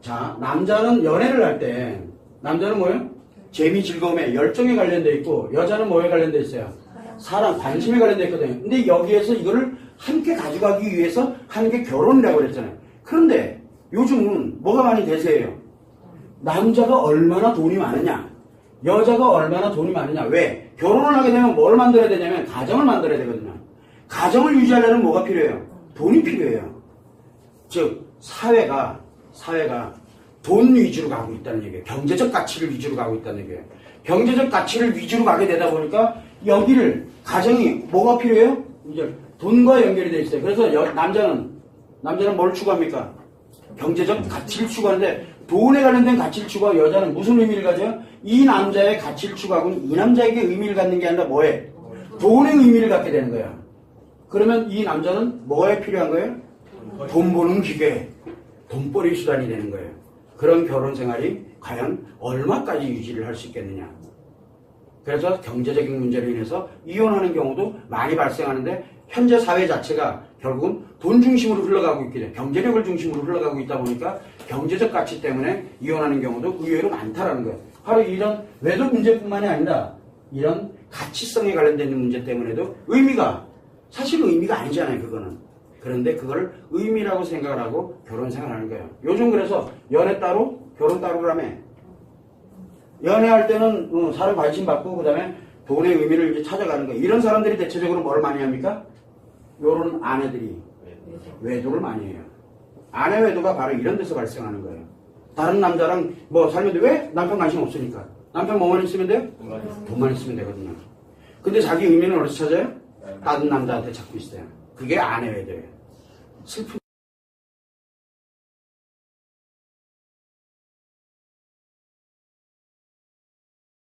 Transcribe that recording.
자, 남자는 연애를 할 때, 남자는 뭐예요? 재미, 즐거움에, 열정에 관련돼 있고, 여자는 뭐에 관련돼 있어요? 사랑, 관심에 관련돼 있거든요. 근데 여기에서 이거를 함께 가져가기 위해서 하는 게 결혼이라고 그랬잖아요. 그런데 요즘은 뭐가 많이 대세예요? 남자가 얼마나 돈이 많으냐? 여자가 얼마나 돈이 많으냐? 왜? 결혼을 하게 되면 뭘 만들어야 되냐면 가정을 만들어야 되거든요. 가정을 유지하려면 뭐가 필요해요? 돈이 필요해요. 즉 사회가 사회가 돈 위주로 가고 있다는 얘기예요. 경제적 가치를 위주로 가고 있다는 얘기예요. 경제적 가치를 위주로 가게 되다 보니까 여기를 가정이 뭐가 필요해요? 이제 돈과 연결이 돼 있어요. 그래서 여- 남자는 남자는 뭘 추구합니까? 경제적 가치를 추구하는데 돈에 관련된 가치를 추구하고 여자는 무슨 의미를 가져요? 이 남자의 가치를 추구하고는 이 남자에게 의미를 갖는 게 아니라 뭐에? 돈의 의미를 갖게 되는 거야. 그러면 이 남자는 뭐에 필요한 거예요? 돈 버는 기계, 돈벌이 수단이 되는 거예요. 그런 결혼 생활이 과연 얼마까지 유지를 할 수 있겠느냐. 그래서 경제적인 문제로 인해서 이혼하는 경우도 많이 발생하는데 현재 사회 자체가 결국은 돈 중심으로 흘러가고 있게 돼. 경제력을 중심으로 흘러가고 있다 보니까 경제적 가치 때문에 이혼하는 경우도 의외로 많다라는 거예요. 바로 이런 외도 문제뿐만이 아니라 이런 가치성에 관련된 문제 때문에도 의미가 사실 의미가 아니잖아요. 그거는. 그런데 그걸 의미라고 생각을 하고 결혼 생활하는 거예요. 요즘 그래서 연애 따로 결혼 따로라며 연애할 때는 어, 사람 관심 받고 그다음에 돈의 의미를 이제 찾아가는 거예요. 이런 사람들이 대체적으로 뭘 많이 합니까? 요런 아내들이 외도를 많이 해요. 아내 외도가 바로 이런 데서 발생하는 거예요. 다른 남자랑 뭐 살면 돼. 왜? 남편 관심 없으니까. 남편 뭐만 있으면 돼요? 돈만 있으면 되거든요. 근데 자기 의미는 어디서 찾아요? 다른 남자한테 찾고 있어요. 그게 아내 외도예요. 슬픈